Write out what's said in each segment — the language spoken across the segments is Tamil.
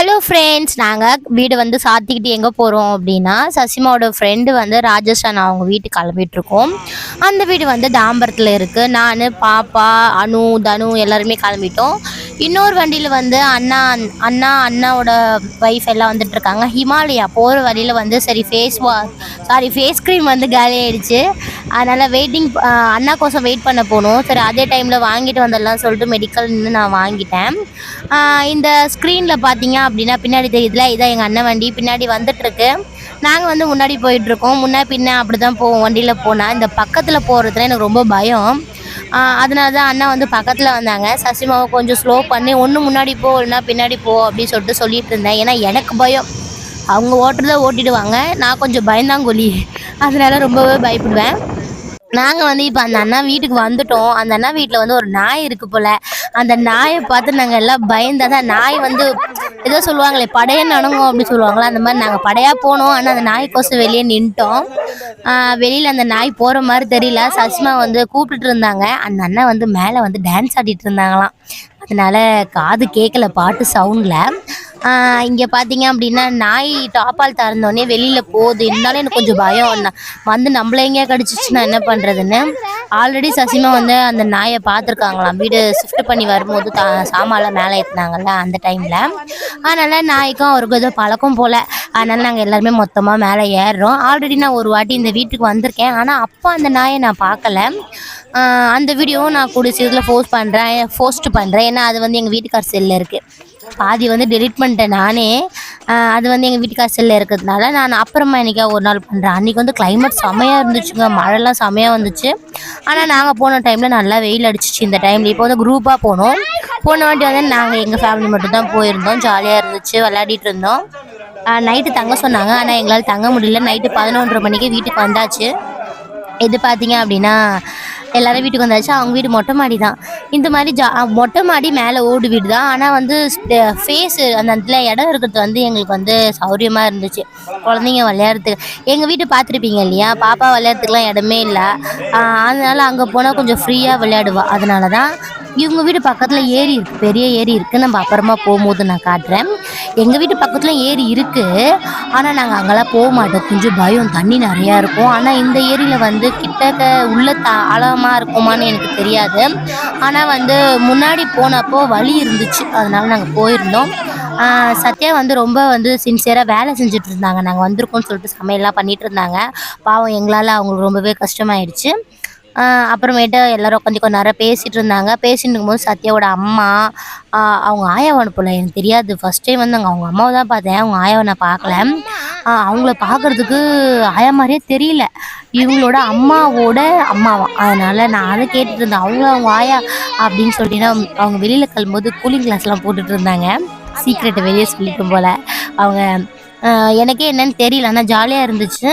ஹலோ ஃப்ரெண்ட்ஸ் நாங்கள் வீடு வந்து சாத்திக்கிட்டு எங்கே போகிறோம் அப்படின்னா சசிமாவோட ஃப்ரெண்டு வந்து ராஜஸ்தான் அவங்க வீட்டுக்கு கிளம்பிட்டுருக்கோம். அந்த வீடு வந்து தாம்பரத்தில் இருக்குது நான் பாப்பா அனு தனு எல்லாருமே கிளம்பிட்டோம். இன்னொரு வண்டியில் வந்து அண்ணா அண்ணா அண்ணாவோட ஒய்ஃப் எல்லாம் வந்துட்டுருக்காங்க ஹிமாலயா போகிற வழியில் வந்து சரி ஃபேஸ் வா சாரி ஃபேஸ் க்ரீம் வந்து காலி ஆகிடுச்சு அதனால் வெயிட்டிங் அண்ணா கோசம் வெயிட் பண்ண போகணும். சரி அதே டைமில் வாங்கிட்டு வந்துடலாம் சொல்லிட்டு மெடிக்கல் நின்று நான் வாங்கிட்டேன். இந்த ஸ்க்ரீனில் பார்த்தீங்க அப்படின்னா பின்னாடி தெரியுதுல இதான் எங்கள் அண்ணன் வண்டி பின்னாடி வந்துட்டுருக்கு நாங்கள் வந்து முன்னாடி போயிட்டுருக்கோம் முன்னே பின்ன அப்படி தான் போவோம் வண்டியில் போனால் இந்த பக்கத்தில் போகிறதுல எனக்கு ரொம்ப பயம். அதனால தான் அண்ணா வந்து பக்கத்தில் வந்தாங்க. சசிமாவை கொஞ்சம் ஸ்லோ பண்ணி. ஒன்று முன்னாடி போ இல்லைனா பின்னாடி போ அப்படின்னு சொல்லிட்டு சொல்லிட்டு இருந்தேன். ஏன்னா எனக்கு பயம். அவங்க ஓட்டுறத ஓட்டிடுவாங்க. நான் கொஞ்சம் பயந்தாங்கொல்லி. அதனால ரொம்பவே பயப்படுவேன். நாங்கள் வந்து இப்போ அந்த அண்ணா வீட்டுக்கு வந்துட்டோம். அந்த அண்ணா வீட்டில் வந்து ஒரு நாய் இருக்குது போல். அந்த நாயை பார்த்து நாங்கள் எல்லாம் பயந்தாதான் நாய் வந்து ஏதோ சொல்லுவாங்களே படையை நடுங்கும் அப்படின்னு சொல்லுவாங்களே? அந்த மாதிரி நாங்கள் படையாக போனோம். ஆனால் அந்த நாய்க்கோசம் வெளியே நின்ட்டோம். வெளியில் அந்த நாய் போகிற மாதிரி தெரியல. சசிமா வந்து கூப்பிட்டுட்டு இருந்தாங்க. அந்த அண்ணன் வந்து மேலே வந்து டான்ஸ் ஆடிட்டு இருந்தாங்களாம். அதனால காது கேட்கல பாட்டு சவுண்டில் இங்கே பார்த்தீங்க அப்படின்னா நாய் டாப்பால் திறந்தோடனே வெளியில் போகுது. இருந்தாலும் எனக்கு கொஞ்சம் பயம். வந்து நம்மள எங்கேயா கடிச்சிச்சுன்னா என்ன பண்ணுறதுன்னு ஆல்ரெடி சசிமா வந்து அந்த நாயை பார்த்துருக்காங்களாம். வீடு ஷிஃப்ட் பண்ணி வரும்போது தா சாமான்லாம் மேலே ஏற்றினாங்கல்ல அந்த டைமில் அதனால் நாய்க்கும் அவருக்கு ஏதோ பழக்கம் போல். அதனால் நாங்கள் எல்லாருமே மொத்தமாக மேலே ஏறுறோம். ஆல்ரெடி நான் ஒரு வாட்டி இந்த வீட்டுக்கு வந்திருக்கேன். ஆனால் அப்போ அந்த நாயை நான் பார்க்கல. அந்த வீடியோவும் நான் கூடிய சீக்கிரத்தில் போஸ்ட் பண்ணுறேன் போஸ்ட் பண்ணுறேன் ஏன்னா அது வந்து எங்கள் வீட்டுக்கார் செல்லில் இருக்குது பாதி வந்து டெலிட் பண்ணிட்டேன் நானே. அது வந்து எங்கள் வீட்டுக்கார் செல்லில் இருக்கிறதுனால நான் அப்புறமா என்னைக்கா ஒரு நாள் பண்ணுறேன் அன்றைக்கி வந்து கிளைமேட் செமையாக இருந்துச்சுங்க. மழைலாம் செமையாக வந்துச்சு. ஆனால் நாங்கள் போன டைமில் நல்லா வெயில் அடிச்சிச்சு இந்த டைமில் இப்போ வந்து குரூப்பாக போனோம். போன வாட்டி வந்து நாங்கள் எங்கள் ஃபேமிலி மட்டும்தான் போயிருந்தோம். ஜாலியாக இருந்துச்சு. விளையாடிட்டு இருந்தோம். நைட்டு தங்க சொன்னாங்க. ஆனால் எங்களால் தங்க முடியல. நைட்டு பதினொன்றரை மணிக்கு வீட்டுக்கு வந்தாச்சு. எது பார்த்தீங்க அப்படின்னா எல்லாரும் வீட்டுக்கு வந்தாச்சு. அவங்க வீடு மொட்டை மாடி தான். இந்த மாதிரி ஜா மொட்டை மாடி மேலே ஓடு வீடு தான். ஆனால் வந்து ஃபேஸு அந்த இடத்துல இடம் இருக்கிறது வந்து எங்களுக்கு வந்து சௌரியமாக இருந்துச்சு. குழந்தைங்க விளையாடுறதுக்கு. எங்கள் வீட்டு பார்த்துருப்பீங்க இல்லையா? பாப்பா விளையாடுறதுக்குலாம் இடமே இல்லை. அதனால் அங்கே போனால் கொஞ்சம் ஃப்ரீயாக விளையாடுவா. அதனால தான் இவங்க வீடு பக்கத்தில் ஏரி இருக்குது பெரிய ஏரி இருக்குது நம்ம அப்புறமா போகும்போது நான் காட்டுறேன். எங்கள் வீட்டு பக்கத்தில் ஏரி இருக்குது ஆனால் நாங்கள் அங்கெல்லாம் போக மாட்டோம். கொஞ்சம் பயம். தண்ணி நிறையா இருக்கும். ஆனால் இந்த ஏரியில் வந்து கிட்டக்க உள்ள த ஆழமாக இருக்குமான்னு எனக்கு தெரியாது. ஆனால் வந்து முன்னாடி போனப்போ வழி இருந்துச்சு. அதனால நாங்கள் போயிருந்தோம். சத்யா வந்து ரொம்ப வந்து சின்சியராக வேலை செஞ்சுட்டு இருந்தாங்க. நாங்கள் வந்திருக்கோம்னு சொல்லிட்டு சமையல்லாம் பண்ணிகிட்டு இருந்தாங்க. பாவம் எங்களால் அவங்களுக்கு ரொம்பவே கஷ்டமாயிடுச்சு. அப்புறமேட்டு எல்லாரும் கொஞ்சம் கொஞ்ச நேரம் பேசிகிட்டு இருந்தாங்க பேசிட்டு இருக்கும்போது சத்யாவோட அம்மா அவங்க ஆயாவை போல எனக்கு தெரியாது. ஃபஸ்ட் டைம் வந்து அங்கே அவங்க அம்மாவை தான் பார்த்தேன். அவங்க ஆயாவை நான் பார்க்கல. அவங்கள பார்க்கறதுக்கு ஆயா மாதிரியே தெரியல. இவங்களோட அம்மாவோட அம்மாவா? அதனால் நான் அதை கேட்டுட்டு இருந்தேன் அவங்க அவங்க ஆயா அப்படின்னு சொல்லிட்டுன்னா அவங்க வெளியில் கிளம்பும்போது கூலிங் கிளாஸ்லாம் போட்டுட்டு இருந்தாங்க சீக்ரெட்டை வெளியே சொல்லிட்டு போல். அவங்க எனக்கே என்னன்னு தெரியல. ஆனால் ஜாலியாக இருந்துச்சு.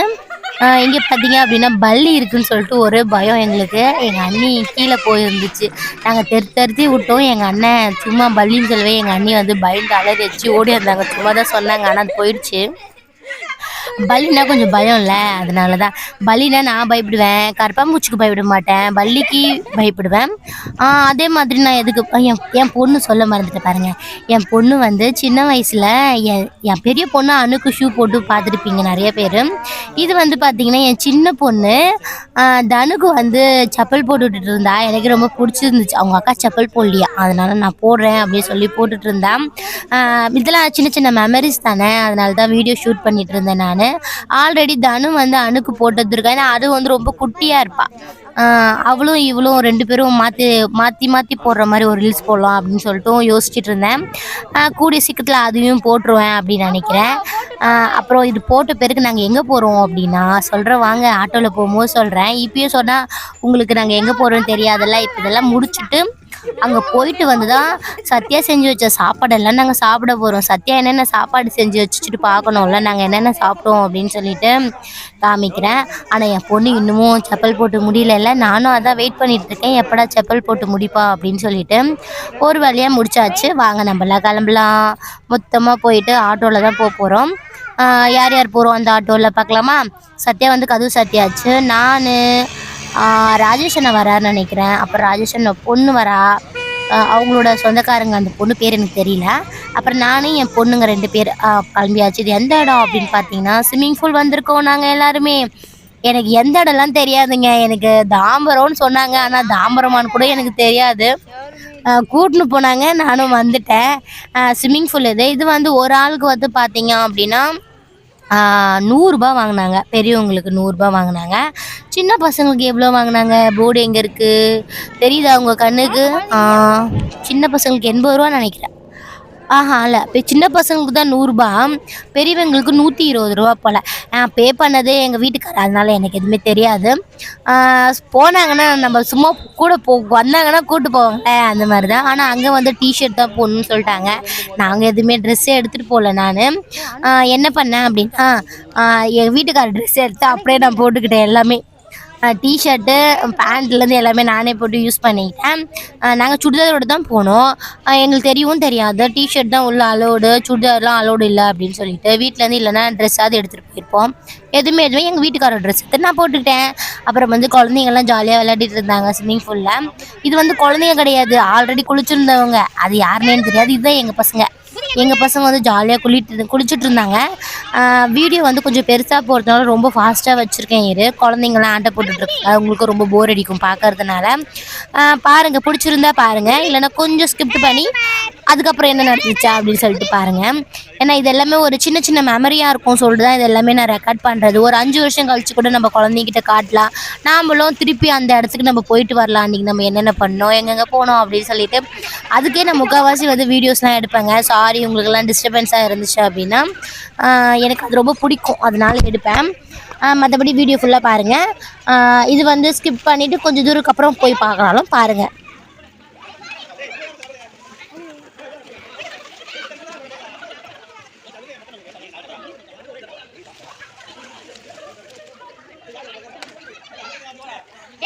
இங்கே பார்த்தீங்க அப்படின்னா பள்ளி இருக்குன்னு சொல்லிட்டு ஒரே பயம் எங்களுக்கு. எங்கள் அண்ணி கீழே போயிருந்துச்சு. நாங்கள் தெரு தெருத்தி விட்டோம். எங்கள் அண்ணன் சும்மா பள்ளின்னு சொல்லவே எங்கள் அண்ணி வந்து பயந்து அலறி வச்சு ஓடி வந்தாங்க. சும்மா தான் சொன்னாங்க. ஆனால் அது போயிடுச்சு. பல்லினா கொஞ்சம் பயம் இல்லை அதனால தான் பல்லினா நான் பயப்படுவேன். கருப்பாம்பூச்சிக்கு பயப்பட மாட்டேன். பள்ளிக்கு பயப்படுவேன். அதே மாதிரி நான் எதுக்கு என் என் பொண்ணு சொல்ல மறந்துட்டு பாருங்க. என் பொண்ணு வந்து சின்ன வயசில் என் என் பெரிய பொண்ணு அணுக்கு ஷூ போட்டு பார்த்துருப்பீங்க நிறைய பேர். இது வந்து பார்த்தீங்கன்னா என் சின்ன பொண்ணு தனுக்கு வந்து செப்பல் போட்டுட்டு இருந்தா. எனக்கு ரொம்ப பிடிச்சிருந்துச்சு. அவங்க அக்கா செப்பல் போடலையா அதனால நான் போடுறேன் அப்படின்னு சொல்லி போட்டுட்டு இருந்தேன் இதெல்லாம் சின்ன சின்ன மெமரிஸ் தானே. அதனால தான் வீடியோ ஷூட் பண்ணிட்டு இருந்தேன் நான். ஆல்ரெடி தனு வந்து அணுக்கு போட்டு இருக்கா ஏன்னா அது வந்து ரொம்ப குட்டியாக இருப்பாள் அவளும் இவளும் ரெண்டு பேரும் மாற்றி மாற்றி மாற்றி போடுற மாதிரி ஒரு ரீல்ஸ் போடலாம் அப்படின்னு சொல்லிட்டு யோசிச்சுட்டு இருந்தேன். கூடிய சீக்கிரத்தில் அதையும் போட்டுருவேன் அப்படின்னு நினைக்கிறேன். அப்புறம் இது போட்ட பிறகு நாங்கள் எங்கே போகிறோம் அப்படின்னா சொல்கிறேன் வாங்க ஆட்டோவில் போகும்போது சொல்கிறேன் இப்பயும் சொன்னால் உங்களுக்கு நாங்கள் எங்கே போகிறோன்னு தெரியாதல்ல. இப்போ இதெல்லாம் முடிச்சுட்டு அங்கே போயிட்டு வந்து தான் சத்யா செஞ்சு வச்ச சாப்பாடெல்லாம் நாங்கள் சாப்பிட போகிறோம் சத்யா என்னென்ன சாப்பாடு செஞ்சு வச்சுட்டு பார்க்கணும்ல நாங்கள் என்னென்ன சாப்பிட்டோம் அப்படின்னு சொல்லிட்டு காமிக்கிறேன். ஆனால் என் பொண்ணு இன்னமும் செப்பல் போட்டு முடியல நானும் அதான் வெயிட் பண்ணிட்டு இருக்கேன். எப்படா செப்பல் போட்டு முடிப்பா அப்படின்னு சொல்லிட்டு ஒரு வழியாக முடிச்சாச்சு. வாங்க நம்மளாம் கிளம்பலாம். மொத்தமாக போயிட்டு ஆட்டோவில் தான் போக போகிறோம் யார் யார் போகிறோம் அந்த ஆட்டோவில் பார்க்கலாமா? சத்யா வந்து கதவு சத்யாச்சு நான் ராஜேஷ் அண்ணன் வராருன்னு நினைக்கிறேன். அப்புறம் ராஜேஷ் அண்ணன் பொண்ணு வரா. அவங்களோட சொந்தக்காரங்க அந்த பொண்ணு பேர் எனக்கு தெரியல. அப்புறம் நானும் என் பொண்ணுங்க ரெண்டு பேர் கிளம்பியாச்சு. இது எந்த இடம் அப்படின்னு பார்த்தீங்கன்னா ஸ்விம்மிங் பூல் வந்திருக்கோம் நாங்கள் எல்லாருமே. எனக்கு எந்த இடம்லாம் தெரியாதுங்க. எனக்கு தாம்பரம்னு சொன்னாங்க. ஆனால் தாம்பரமான்னு கூட எனக்கு தெரியாது. கூட்டின்னு போனாங்க. நானும் வந்துட்டேன். ஸ்விம்மிங் பூல் இது. இது வந்து ஒரு ஆளுக்கு வந்து பார்த்தீங்க அப்படின்னா நூறுரூபா வாங்கினாங்க. பெரியவங்களுக்கு நூறுரூபா வாங்கினாங்க. சின்ன பசங்களுக்கு எவ்வளோ வாங்கினாங்க? போர்டு எங்கே இருக்குது தெரியுதா உங்கள் கண்ணுக்கு? சின்ன பசங்களுக்கு எண்பது ரூபா நினைக்கிறேன். ஆஹா இல்லை. இப்போ சின்ன பசங்களுக்கு தான் நூறுரூபா பெரியவங்களுக்கு நூற்றி இருபது ரூபா போல். நான் பே பண்ணதே எங்கள் வீட்டுக்காரர். அதனால எனக்கு எதுவுமே தெரியாது. போனாங்கன்னா நம்ம சும்மா கூட போ வந்தாங்கன்னா கூட்டு போவாங்க அந்த மாதிரி தான் ஆனால் அங்கே வந்து டிஷர்ட் தான் போடணும்னு சொல்லிட்டாங்க. நாங்கள் எதுவுமே ட்ரெஸ்ஸே எடுத்துகிட்டு போகல நான். என்ன பண்ணேன் அப்படின்னா எங்கள் வீட்டுக்காரர் ட்ரெஸ் எடுத்து அப்படியே நான் போட்டுக்கிட்டேன் எல்லாமே. டிஷர்ட்டு பேண்ட்லேருந்து எல்லாமே நானே போட்டு யூஸ் பண்ணிக்கிட்டேன். நாங்கள் சுடிதாரோடு தான் போனோம். எங்களுக்கு தெரியவும் தெரியாது. டிஷர்ட் தான் உள்ள அலோடு சுடிதார்லாம் அலோடு இல்லை அப்படின்னு சொல்லிட்டு. வீட்டிலேருந்து இல்லைன்னா ட்ரெஸ்ஸாவது எடுத்துகிட்டு போயிருப்போம். எதுவுமே எதுவுமே எங்கள் வீட்டுக்காரோட ட்ரெஸ் எடுத்து நான் போட்டுக்கிட்டேன். அப்புறம் வந்து குழந்தைங்கள்லாம் ஜாலியாக விளையாடிட்டு இருந்தாங்க ஸ்விம்மிங் ஃபூலில் இது வந்து குழந்தைங்க கிடையாது. ஆல்ரெடி குளிச்சிருந்தவங்க. அது யாருன்னேன்னு தெரியாது. இதுதான் எங்கள் பசங்க. எங்கள் பசங்க வந்து ஜாலியாக குளிட்டு குளிச்சுட்டு இருந்தாங்க. வீடியோ வந்து கொஞ்சம் பெருசாக போகிறதுனால ரொம்ப ஃபாஸ்ட்டாக வச்சுருக்கேன் இரு. குழந்தைங்களாம் ஆண்டை போட்டுட்ருக்கு அவங்களுக்கு ரொம்ப போர் அடிக்கும் பார்க்கறதுனால பாருங்கள் பிடிச்சிருந்தா பாருங்கள் இல்லைன்னா கொஞ்சம் ஸ்கிப்ட் பண்ணி அதுக்கப்புறம் என்ன நடந்துச்சா அப்படின்னு சொல்லிட்டு பாருங்கள் ஏன்னா இது எல்லாமே ஒரு சின்ன சின்ன மெமரியாக இருக்கும் சொல்லிட்டு தான் இது எல்லாமே நான் ரெக்கார்ட் பண்ணுறது ஒரு அஞ்சு வருஷம் கழிச்சு கூட நம்ம குழந்தைகிட்ட காட்டலாம். நாமளும் திருப்பி அந்த இடத்துக்கு நம்ம போயிட்டு வரலாம். அன்றைக்கி நம்ம என்னென்ன பண்ணோம் எங்கெங்கே போனோம் அப்படின்னு சொல்லிட்டு அதுக்கே நான் முக்கால்வாசி வந்து வீடியோஸ்லாம் எடுப்பேங்க. சாரி உங்களுக்கெல்லாம் டிஸ்டர்பன்ஸாக இருந்துச்சு அப்படின்னா எனக்கு அது ரொம்ப பிடிக்கும். அதனால எடுப்பேன். மற்றபடி வீடியோ ஃபுல்லாக பாருங்கள் இது வந்து ஸ்கிப் பண்ணிவிட்டு கொஞ்சம் தூரத்துக்கு அப்புறம் போய் பார்க்கலாலும் பாருங்கள்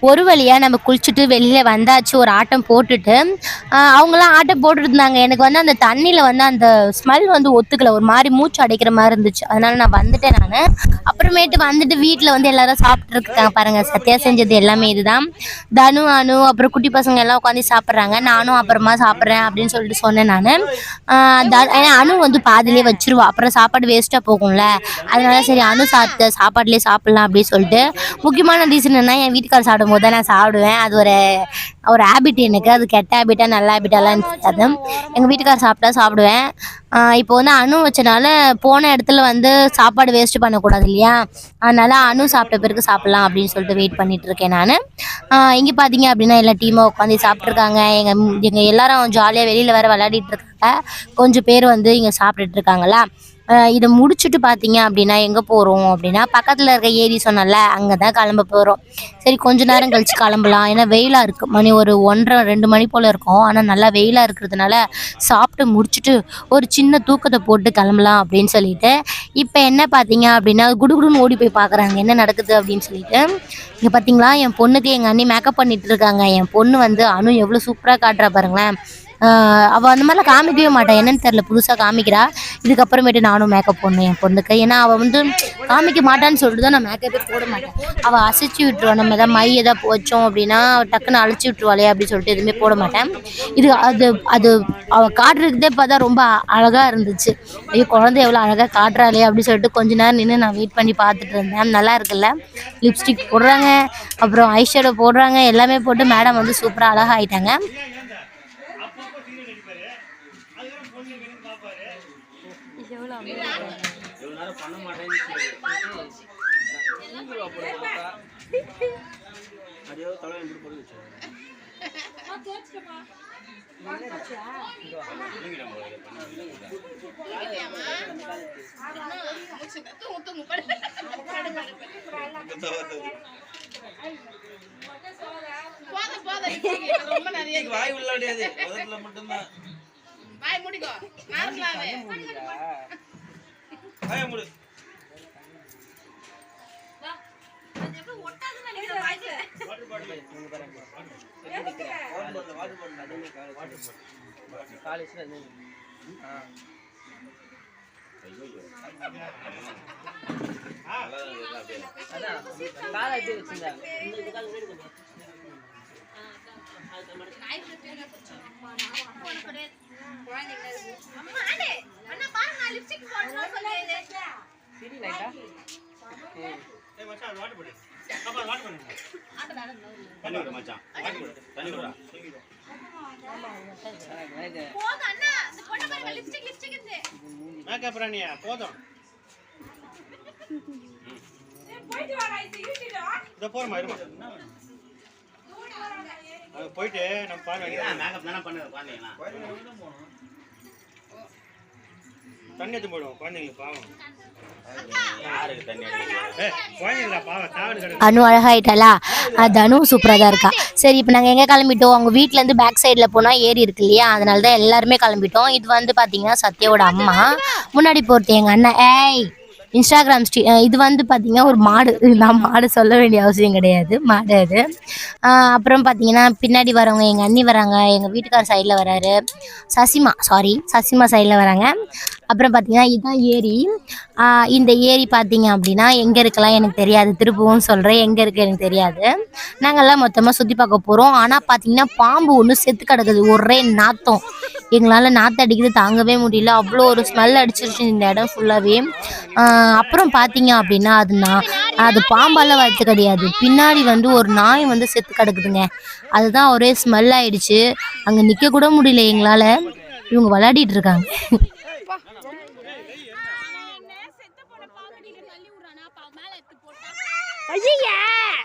ஒரு வழியாக நம்ம குளிச்சுட்டு வெளியில் வந்தாச்சு ஒரு ஆட்டம் போட்டுட்டு அவங்களாம் ஆட்டம் போட்டுருந்தாங்க. இருந்தாங்க எனக்கு வந்து அந்த தண்ணியில் வந்து அந்த ஸ்மெல் வந்து ஒத்துக்கலை. ஒரு மாதிரி மூச்சு அடைக்கிற மாதிரி இருந்துச்சு. அதனால நான் வந்துட்டேன் நான். அப்புறமேட்டு வந்துட்டு வீட்டில் வந்து எல்லாரும் சாப்பிட்ருக்காங்க பாருங்க. சத்யா செஞ்சது எல்லாமே இதுதான். தனு அனு அப்புறம் குட்டி பசங்க எல்லாம் உட்காந்து சாப்பிட்றாங்க. நானும் அப்புறமா சாப்பிட்றேன் அப்படின்னு சொல்லிட்டு சொன்னேன் நான். ஏன்னா அணு வந்து பாதிலே வச்சிருவா. அப்புறம் சாப்பாடு வேஸ்ட்டாக போகும்ல. அதனால சரி அணு சாப்பிட்ட சாப்பாடுலேயே சாப்பிட்லாம் அப்படின்னு சொல்லிட்டு. முக்கியமான ரீசன் என்ன என் வீட்டுக்காரர் சாப்பிடும் போது தான் நான் சாப்பிடுவேன். அது ஒரு ஒரு ஹேபிட் எனக்கு. அது கெட்ட ஹேபிட்டா நல்ல ஹேபிட்டாலாம் தெரியாது. எங்கள் வீட்டுக்காரர் சாப்பிட்டா சாப்பிடுவேன். இப்போ வந்து அணு வச்சனால போன இடத்துல வந்து சாப்பாடு வேஸ்ட் பண்ணக்கூடாது இல்லையா? அதனால அணு சாப்பிட்ட பிறகு சாப்பிட்லாம் அப்படின்னு சொல்லிட்டு வெயிட் பண்ணிட்டு இருக்கேன் நான் இங்கே பார்த்தீங்க அப்படின்னா எல்லா டீமாக உட்காந்து சாப்பிட்ருக்காங்க எங்கள் எங்கள் எல்லாரும் ஜாலியாக வெளியில் வேற விளையாடிட்டு இருக்காங்க கொஞ்சம் பேர் வந்து இங்கே சாப்பிட்டுட்டு இருக்காங்களா இதை முடிச்சுட்டு பார்த்தீங்க அப்படின்னா எங்கே போகிறோம் அப்படின்னா பக்கத்தில் இருக்க ஏரி சொன்னல அங்கே தான் கிளம்ப போகிறோம் சரி கொஞ்ச நேரம் கழித்து கிளம்பலாம். ஏன்னா வெயிலாக இருக்குது மணி ஒரு ஒன்றரை ரெண்டு மணி போல் இருக்கும். ஆனால் நல்லா வெயிலாக இருக்கிறதுனால சாப்பிட்டு முடிச்சுட்டு ஒரு சின்ன தூக்கத்தை போட்டு கிளம்பலாம் அப்படின்னு சொல்லிட்டு இப்போ என்ன பார்த்தீங்க அப்படின்னா குடுகுடுன்னு ஓடி போய் பார்க்குறாங்க என்ன நடக்குது அப்படின்னு சொல்லிட்டு. இங்கே பார்த்தீங்களா என் பொண்ணுக்கு எங்கள் அண்ணி மேக்கப் பண்ணிட்டு இருக்காங்க. என் பொண்ணு வந்து அணு எவ்வளோ சூப்பராக காட்டுறா பாருங்களேன். அவள் அந்த மாதிரிலாம் காமிக்கவே மாட்டான் என்னன்னு தெரியல புதுசாக காமிக்கிறா. இதுக்கப்புறமேட்டு நானும் மேக்கப் போடணும் என் பொண்ணுக்கு. ஏன்னா அவள் வந்து காமிக்க மாட்டான்னு சொல்லிட்டு தான் நான் மேக்கப்பே போட மாட்டேன். அவள் அசைச்சு விட்டுருவான் நம்ம எதாவது மை எதாவது வச்சோம் அப்படின்னா டக்குன்னு அழைச்சி விட்டுருவாளே அப்படின்னு சொல்லிட்டு எதுவுமே போட மாட்டேன். இது அது அது அவள் காட்டுறதுக்கே பார்த்தா ரொம்ப அழகாக இருந்துச்சு. ஐயோ குழந்தை எவ்வளோ அழகாக காட்டுறாளே அப்படின்னு சொல்லிட்டு கொஞ்ச நேரம் நின்று நான் வெயிட் பண்ணி பார்த்துட்டு இருந்தேன். நல்லா இருக்குல்ல? லிப்ஸ்டிக் போடுறாங்க. அப்புறம் ஐஷேடோ போடுறாங்க. எல்லாமே போட்டு மேடம் வந்து சூப்பராக அழகாக ஆயிட்டாங்க போதும் போதும் ரொம்ப நிறைய இன்னைக்கு வாய் உள்ள முடியாது உதட்டுல மட்டும்தான். வாய் முடிக்கோ. நார்மலாவே. வாய முடி. அம்மா அண்ணே அண்ணா பாருங்க நான் ஏய் மச்சான் அது போடு. தண்ணி மச்சான் தண்ணி மேக்கப் ராணியா போதும் இதோ போறமா இருமா போயிட்டு நம்ம பாருங்க மேக்கப் தானே பண்ணுறது குழந்தைங்களா தண்ணி எடுத்து போடுவோம் குழந்தைங்களுக்கு பாவம். அனு அழகாயிட்டாளா? தனு சூப்பராக தான் இருக்கா. சரி இப்போ நாங்கள் எங்கே கிளம்பிட்டோம்? அவங்க வீட்டிலேருந்து பேக் சைடில் போனால் ஏரி இருக்கு இல்லையா? அதனால தான் எல்லாருமே கிளம்பிட்டோம். இது வந்து பார்த்தீங்கன்னா சத்யாவோட அம்மா. முன்னாடி போகிறது எங்கள் அண்ணன். ஏய் இன்ஸ்டாகிராம் ஸ்ட்ரீ இது வந்து பார்த்தீங்கன்னா ஒரு மாடு. நான் மாடு சொல்ல வேண்டிய அவசியம் கிடையாது. மாடு அது. அப்புறம் பார்த்தீங்கன்னா பின்னாடி வரவங்க எங்கள் அண்ணி வராங்க. எங்கள் வீட்டுக்கார் சைடில் வராரு. சசிமா சாரி சசிமா சைடில் வராங்க. அப்புறம் பார்த்தீங்கன்னா இதுதான் ஏரி. இந்த ஏரி பார்த்தீங்க அப்படின்னா எங்கே இருக்கலாம் எனக்கு தெரியாது. திருப்பவும் சொல்கிறேன் எங்கே இருக்குது எனக்கு தெரியாது. நாங்கள்லாம் மொத்தமாக சுற்றி பார்க்க போகிறோம் ஆனால் பார்த்தீங்கன்னா பாம்பு ஒன்று செத்து கிடக்குது. ஒரே நாத்தம். எங்களால் நாற்று அடிக்கிறது தாங்கவே முடியல. அவ்வளோ ஒரு ஸ்மெல் அடிச்சிருச்சு இந்த இடம் ஃபுல்லாகவே அப்புறம் பார்த்தீங்க அப்படின்னா அது அது பாம்பால் வளர்த்து கிடையாது. பின்னாடி வந்து ஒரு நாய் வந்து செத்து கிடக்குதுங்க. அதுதான் ஒரே ஸ்மெல் ஆயிடுச்சு. அங்கே நிற்க கூட முடியல எங்களால். இவங்க விளையாடிட்டு இருக்காங்க. ஆஹ்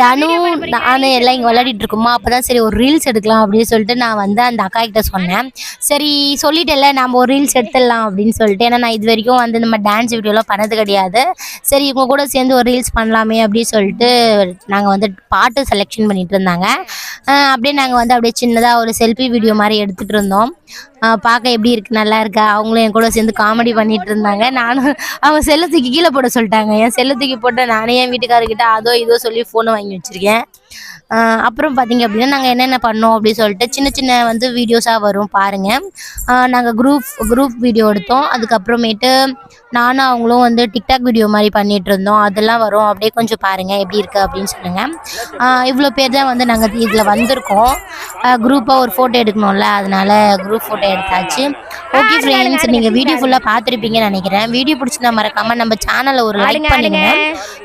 தனு நானு எல்லாம் இங்கே விளையாடிட்டு இருக்கோமா? அப்பதான் சரி ஒரு ரீல்ஸ் எடுக்கலாம் அப்படின்னு சொல்லிட்டு நான் வந்து அந்த அக்கா கிட்ட சொன்னேன். சரி சொல்லிட்டேல்ல நம்ம ஒரு ரீல்ஸ் எடுத்துடலாம் அப்படின்னு சொல்லிட்டு. ஏன்னா நான் இது வரைக்கும் வந்து நம்ம டான்ஸ் வீடியோலாம் பண்ணது கிடையாது. சரி இவங்க கூட சேர்ந்து ஒரு ரீல்ஸ் பண்ணலாமே அப்படின்னு சொல்லிட்டு நாங்கள் வந்து பாட்டு செலெக்ஷன் பண்ணிட்டு இருந்தாங்க. அப்படியே நாங்கள் வந்து அப்படியே சின்னதாக ஒரு செல்ஃபி வீடியோ மாதிரி எடுத்துகிட்டு இருந்தோம். பார்க்க எப்படி இருக்கு? நல்லா இருக்கா? அவங்களும் என் கூட சேர்ந்து காமெடி பண்ணிட்டு இருந்தாங்க. நானும் அவங்க செல்லை தூக்கி கீழே போட சொல்லிட்டாங்க. என் செல்லை தூக்கி போட்டு நானே என் வீட்டுக்காரர்கிட்ட அதோ இதோ சொல்லி ஃபோனை வாங்கி வச்சிருக்கேன். அப்புறம் பார்த்தீங்க அப்படின்னா நாங்கள் என்னென்ன பண்ணோம் அப்படின்னு சொல்லிட்டு சின்ன சின்ன வந்து வீடியோஸாக வரும் பாருங்கள் நாங்கள் குரூப் குரூப் வீடியோ எடுத்தோம். அதுக்கப்புறமேட்டு நானும் அவங்களும் வந்து டிக்டாக் வீடியோ மாதிரி பண்ணிகிட்டு இருந்தோம். அதெல்லாம் வரும். அப்படியே கொஞ்சம் பாருங்கள் எப்படி இருக்குது அப்படின்னு சொல்லுங்கள் இவ்வளோ பேர் தான் வந்து நாங்கள் இதில் வந்திருக்கோம். குரூப்பாக ஒரு ஃபோட்டோ எடுக்கணும்ல அதனால் குரூப் ஃபோட்டோ எடுத்தாச்சு. ஓகே ஃப்ரெண்ட்ஸ் நீங்கள் வீடியோ ஃபுல்லாக பார்த்துருப்பீங்கன்னு நினைக்கிறேன். வீடியோ பிடிச்சிருந்தா மறக்காமல் நம்ம சேனலை ஒரு லைக் பண்ணுங்க.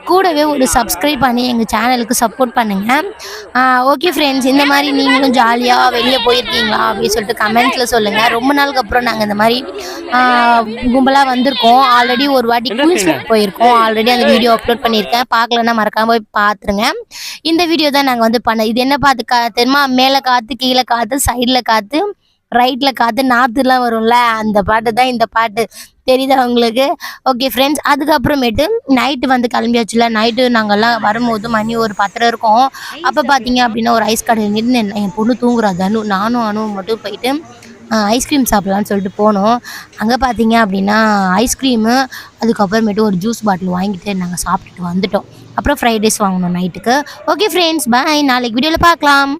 கூடவே ஒரு சப்ஸ்கிரைப் பண்ணி எங்கள் சேனலுக்கு சப்போர்ட் பண்ணுங்கள் ஓகே ஃப்ரெண்ட்ஸ் இந்த மாதிரி நீங்களும் ஜாலியாக வெளியே போயிருக்கீங்களா அப்படின்னு சொல்லிட்டு கமெண்ட்ஸில் சொல்லுங்கள் ரொம்ப நாளுக்கு அப்புறம் நாங்கள் இந்த மாதிரி கும்பலாக வந்திருக்கோம். ஆல்ரெடி ஒரு வாட்டி குயின்ஸ் போயிருக்கோம். ஆல்ரெடி அந்த வீடியோ அப்லோட் பண்ணியிருக்கேன். பார்க்கலன்னா மறக்காம போய் பார்த்துருங்க. இந்த வீடியோ தான் நாங்கள் வந்து பண்ண இது என்ன பார்த்து கா தெரியுமா? மேலே காற்று கீழே காற்று சைடில் காற்று ரைட்டில் காற்று நாற்றுலாம் வரும்ல? அந்த பாட்டு தான் இந்த பாட்டு. தெரியுதா உங்களுக்கு? ஓகே ஃப்ரெண்ட்ஸ் அதுக்கப்புறமேட்டு நைட்டு வந்து கிளம்பியாச்சுல. நைட்டு நாங்கள்லாம் வரும்போது மணி ஒரு பத்திரம் இருக்கும். அப்போ பார்த்தீங்க அப்படின்னா ஒரு ஐஸ் கடை நின்று என் பொண்ணு தூங்குறா தனு நானும் அனுவும் மட்டும் போயிட்டு ஐஸ்கிரீம் சாப்பிட்லான்னு சொல்லிட்டு போனோம். அங்கே பார்த்தீங்க அப்படின்னா ஐஸ்கிரீமு அதுக்கப்புறமேட்டு ஒரு ஜூஸ் பாட்டில் வாங்கிட்டு நாங்கள் சாப்பிட்டுட்டு வந்துட்டோம். அப்புறம் ஃப்ரைட் ரைஸ் வாங்கினோம் நைட்டுக்கு ஓகே ஃப்ரெண்ட்ஸ் பாய் நாளைக்கு வீடியோவில் பார்க்கலாம்